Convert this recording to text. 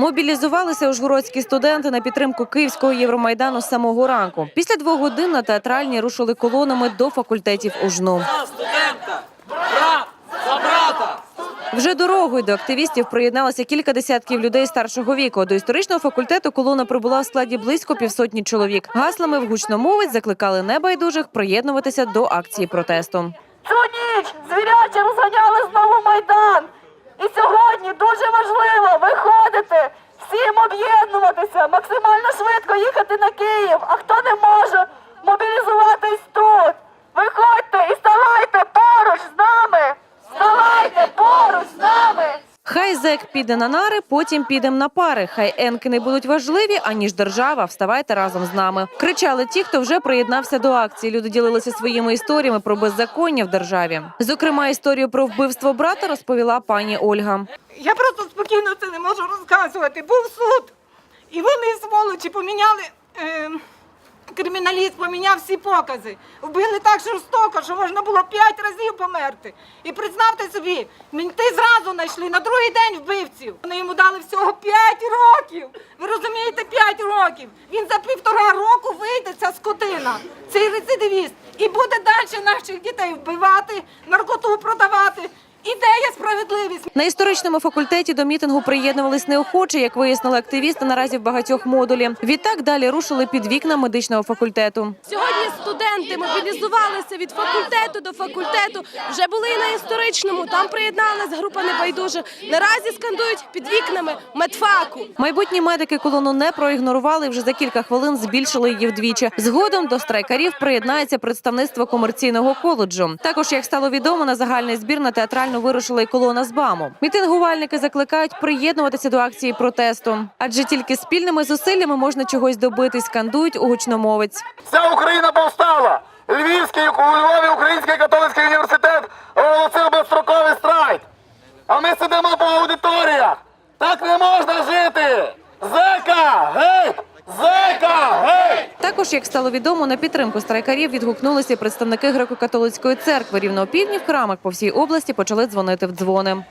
Мобілізувалися ужгородські студенти на підтримку Київського Євромайдану з самого ранку. Після двох годин на театральні рушили колонами до факультетів УЖНУ. Вже дорогою до активістів приєдналося кілька десятків людей старшого віку. До історичного факультету колона прибула в складі близько півсотні чоловік. Гаслами в гучномовець закликали небайдужих приєднуватися до акції протесту. Цю ніч звіряче розганяли знову майдан. Об'єднуватися, максимально швидко їхати на Київ. А хто не може мобілізуватись тут? Виходьте і ставайте поруч з нами! Ставайте поруч з нами! Хай зек піде на нари, потім підем на пари. Хай енки не будуть важливі, аніж держава. Вставайте разом з нами. Кричали ті, хто вже приєднався до акції. Люди ділилися своїми історіями про беззаконня в державі. Зокрема, історію про вбивство брата розповіла пані Ольга. Я просто спокійно це не можу розказувати. Був суд, і вони сволочі поміняли. Е, криміналіст поміняв всі покази. Вбили так жорстоко, що можна було п'ять разів померти. І представте собі, мінти зразу знайшли на другий день вбивців. Вони йому дали всього п'ять років. Ви розумієте, п'ять років. Він за півтора року вийде, ця скотина, цей рецидивіст, і буде далі наших дітей вбивати, наркоту продавати. Ідея справедливість. На історичному факультеті до мітингу приєднувались неохоче, як вияснили активісти наразі в багатьох модулі. Відтак далі рушили під вікна медичного факультету. Сьогодні студенти мобілізувалися від факультету до факультету. Вже були і на історичному. Там приєдналась група небайдужих. Наразі скандують під вікнами медфаку. Майбутні медики колону не проігнорували. і Вже за кілька хвилин збільшили її вдвічі. Згодом до страйкарів приєднається представництво комерційного коледжу. Також, як стало відомо, на загальний збір на театральну вирушила й колона з БАМу. Мітингувальники закликають приєднуватися до акції протесту, адже тільки спільними зусиллями можна чогось добитись. Скандують у гучномовець. Вся Україна повстала. Львівський у Львові Український католицький університет оголосив безстроковий страйк. А ми сидимо по аудиторіях. Так не можна жити. Зека, геть! Зека! Також, як стало відомо, на підтримку страйкарів відгукнулися представники греко-католицької церкви. Рівно в храмах по всій області почали дзвонити в дзвони.